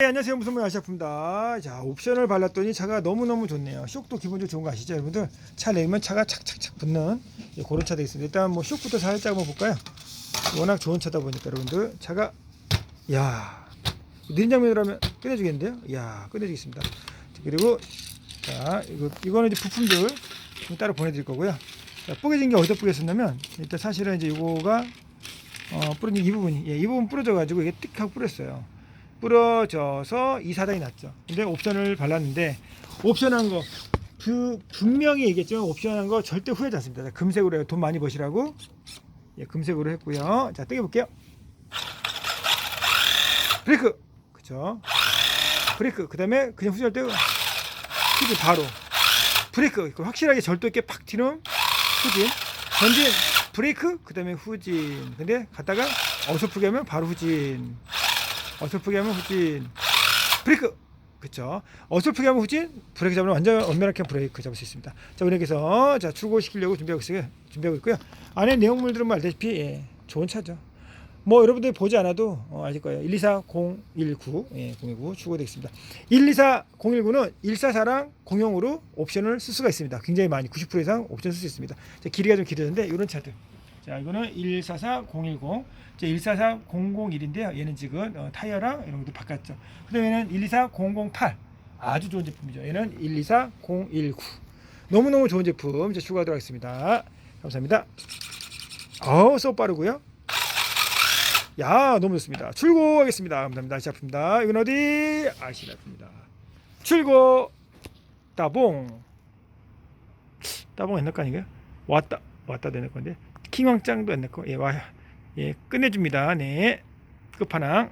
네, 안녕하세요. 무슨말 아시아품다. 자 옵션을 발랐더니 차가 너무너무 좋네요. 쇼크도 기본적으로 좋은 거 아시죠 여러분들? 차 내리면 차가 착착착 붙는 예, 그런 차 되겠습니다. 일단 뭐 쇼크부터 살짝 한번 볼까요? 워낙 좋은 차다 보니까 여러분들. 차가 야 느린 장면으로 하면 끝내주겠는데요? 야 끝내주겠습니다. 그리고 자 이거 이거는 이제 부품들 좀 따로 보내드릴 거고요. 자, 뿌개진 게 어디다 뿌렸었냐면 일단 사실은 이제 이거가 어, 뿌려진 이 부분이 예, 이 부분 뿌려져 가지고 이게 띡 하고 뿌렸어요 부러져서 이 사단이 났죠. 근데 옵션을 발랐는데 옵션한 거 그 분명히 얘기했지만 옵션한 거 절대 후회하지 않습니다. 자, 금색으로 해요. 돈 많이 버시라고 예, 금색으로 했고요. 자, 떼게 볼게요. 브레이크. 그죠? 브레이크. 그다음에 그냥 후진할 때 후진 바로. 브레이크. 그 확실하게 절도 있게 팍 튀는 후진. 전진 브레이크. 그다음에 후진. 근데 갔다가 어설프게 하면 바로 후진. 어설프게 하면 후진. 브레이크. 그쵸. 어설프게 하면 후진. 브레이크 잡으면 완전 엄연하게 브레이크 잡을 수 있습니다. 자 그래서. 자 출고시키려고 준비하고 있어요. 준비하고 있고요. 안에 내용물들은 뭐 알다시피 예, 좋은 차죠. 뭐 여러분들이 보지 않아도 어, 아실 거예요. 124019 예, 019 출고되겠습니다. 124019는 144랑 공용으로 옵션을 쓸 수가 있습니다. 굉장히 많이 90% 이상 옵션 쓸 수 있습니다. 자, 길이가 좀 길어졌는데 이런 차들 자 이거는 144010 자 144001인데요. 얘는 지금 어, 타이어랑 이런 것도 바꿨죠. 그 다음에는 124008 아주 좋은 제품이죠. 얘는 124019 너무너무 좋은 제품. 이제 추가하도록 하겠습니다. 감사합니다. 어우 쏙 빠르고요. 야 너무 좋습니다. 출고하겠습니다. 감사합니다. 시작합니다. 이건 어디? 아시라입니다. 출고. 따봉. 따봉 옛날 거 아닌가요? 왔다 왔다 되는 건데 킹왕짱도 옛날 거 예, 와, 예, 끝내줍니다. 네. 끝판왕.